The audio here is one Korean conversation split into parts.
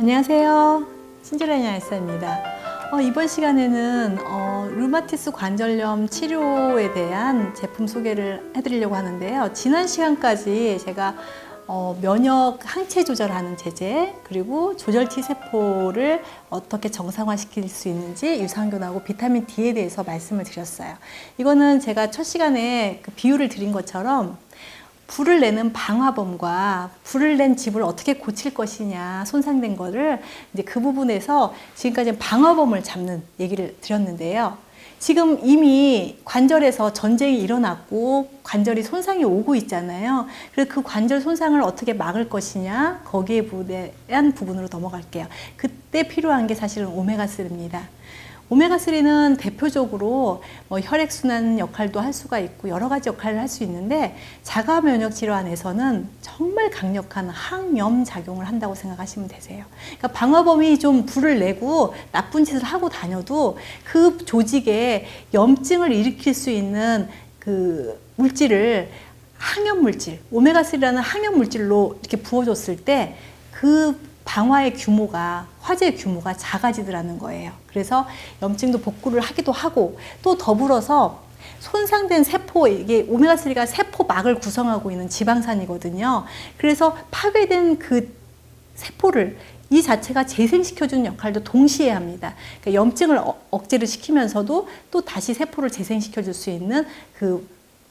안녕하세요. 친절한 야이사입니다. 어, 이번 시간에는 어, 루마티스 관절염 치료에 대한 제품 소개를 해드리려고 하는데요. 지난 시간까지 제가 어, 면역 항체 조절하는 제제 그리고 조절 T 세포를 어떻게 정상화시킬 수 있는지 유산균하고 비타민 D에 대해서 말씀을 드렸어요. 이거는 제가 첫 시간에 그 비유를 드린 것처럼 불을 내는 방화범과 불을 낸 집을 어떻게 고칠 것이냐 손상된 거를 이제 그 부분에서 지금까지 방화범을 잡는 얘기를 드렸는데요. 지금 이미 관절에서 전쟁이 일어났고 관절이 손상이 오고 있잖아요. 그래서 그 관절 손상을 어떻게 막을 것이냐 거기에 대한 부분으로 넘어갈게요. 그때 필요한 게 사실은 오메가3입니다. 오메가3는 대표적으로 뭐 혈액순환 역할도 할 수가 있고 여러 가지 역할을 할 수 있는데 자가 면역 질환에서는 정말 강력한 항염 작용을 한다고 생각하시면 되세요. 그러니까 방어범이 좀 불을 내고 나쁜 짓을 하고 다녀도 그 조직에 염증을 일으킬 수 있는 그 물질을 항염 물질, 오메가3라는 항염 물질로 이렇게 부어줬을 때그 방화의 규모가 화재의 규모가 작아지더라는 거예요. 그래서 염증도 복구를 하기도 하고 또 더불어서 손상된 세포 이게 오메가3가 세포막을 구성하고 있는 지방산이거든요. 그래서 파괴된 그 세포를 이 자체가 재생시켜주는 역할도 동시에 합니다. 그러니까 염증을 어, 억제를 시키면서도 또 다시 세포를 재생시켜줄 수 있는 그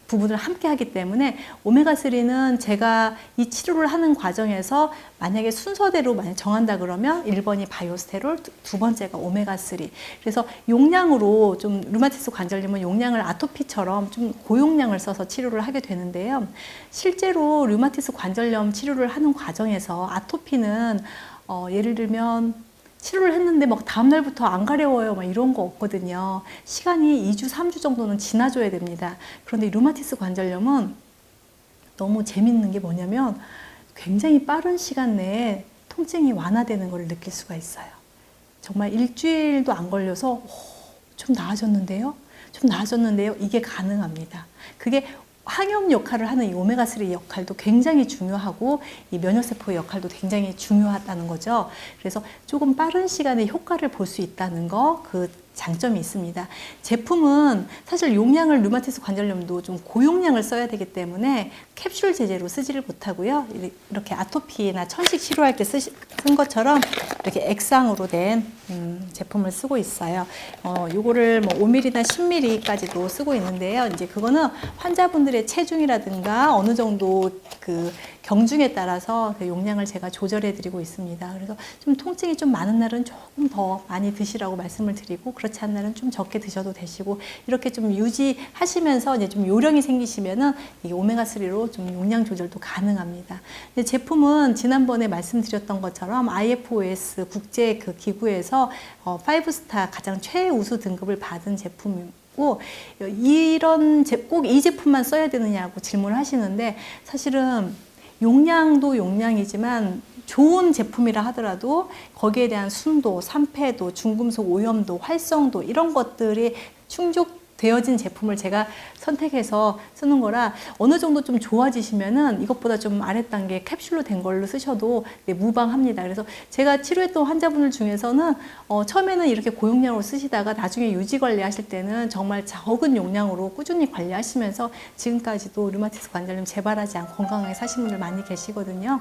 부분을 함께 하기 때문에 오메가3는 제가 이 치료를 하는 과정에서 만약에 순서대로 만약 정한다 그러면 1번이 바이오스테롤, 두 번째가 오메가3. 그래서 용량으로 좀 루마티스 관절염은 용량을 아토피처럼 좀 고용량을 써서 치료를 하게 되는데요. 실제로 루마티스 관절염 치료를 하는 과정에서 아토피는 어, 예를 들면 치료를 했는데 막 다음날부터 안 가려워요. 막 이런 거 없거든요. 시간이 2주, 3주 정도는 지나줘야 됩니다. 그런데 루마티스 관절염은 너무 재밌는 게 뭐냐면 굉장히 빠른 시간 내에 통증이 완화되는 걸 느낄 수가 있어요. 정말 일주일도 안 걸려서 오, 좀 나아졌는데요? 좀 나아졌는데요? 이게 가능합니다. 그게 항염 역할을 하는 이 오메가3 역할도 굉장히 중요하고 이 면역세포의 역할도 굉장히 중요하다는 거죠. 그래서 조금 빠른 시간에 효과를 볼 수 있다는 거, 그 장점이 있습니다. 제품은 사실 용량을 류마티스 관절염도 좀 고용량을 써야 되기 때문에 캡슐 제제로 쓰지를 못하고요. 이렇게 아토피나 천식 치료할 때 쓰시, 쓴 것처럼 이렇게 액상으로 된 음, 제품을 쓰고 있어요. 어, 요거를 뭐 5mm나 10mm까지도 쓰고 있는데요. 이제 그거는 환자분들의 체중이라든가 어느 정도 그 경중에 따라서 그 용량을 제가 조절해 드리고 있습니다. 그래서 좀 통증이 좀 많은 날은 조금 더 많이 드시라고 말씀을 드리고 그렇지 않은 날은 좀 적게 드셔도 되시고 이렇게 좀 유지하시면서 이제 좀 요령이 생기시면은 이 오메가 3로 좀 용량 조절도 가능합니다. 제품은 지난번에 말씀드렸던 것처럼 IFOS 국제 그 기구에서 어, 5스타 가장 최우수 등급을 받은 제품이고 이런 꼭 이 제품만 써야 되느냐고 질문을 하시는데 사실은 용량도 용량이지만 좋은 제품이라 하더라도 거기에 대한 순도, 산패도, 중금속 오염도, 활성도 이런 것들이 충족 되어진 제품을 제가 선택해서 쓰는 거라 어느 정도 좀 좋아지시면은 이것보다 좀 아랫단계 캡슐로 된 걸로 쓰셔도 네, 무방합니다. 그래서 제가 치료했던 환자분들 중에서는 어, 처음에는 이렇게 고용량으로 쓰시다가 나중에 유지 관리하실 때는 정말 적은 용량으로 꾸준히 관리하시면서 지금까지도 류마티스 관절염 재발하지 않고 건강하게 사신 분들 많이 계시거든요.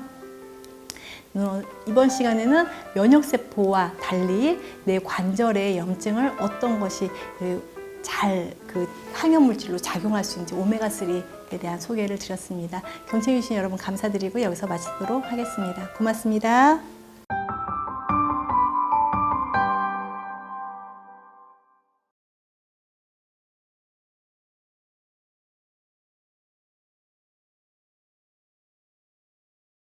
어, 이번 시간에는 면역세포와 달리 내 관절의 염증을 어떤 것이 그 잘 그 항염 물질로 작용할 수 있는지 오메가3에 대한 소개를 드렸습니다. 경청해 주신 여러분 감사드리고 여기서 마치도록 하겠습니다. 고맙습니다.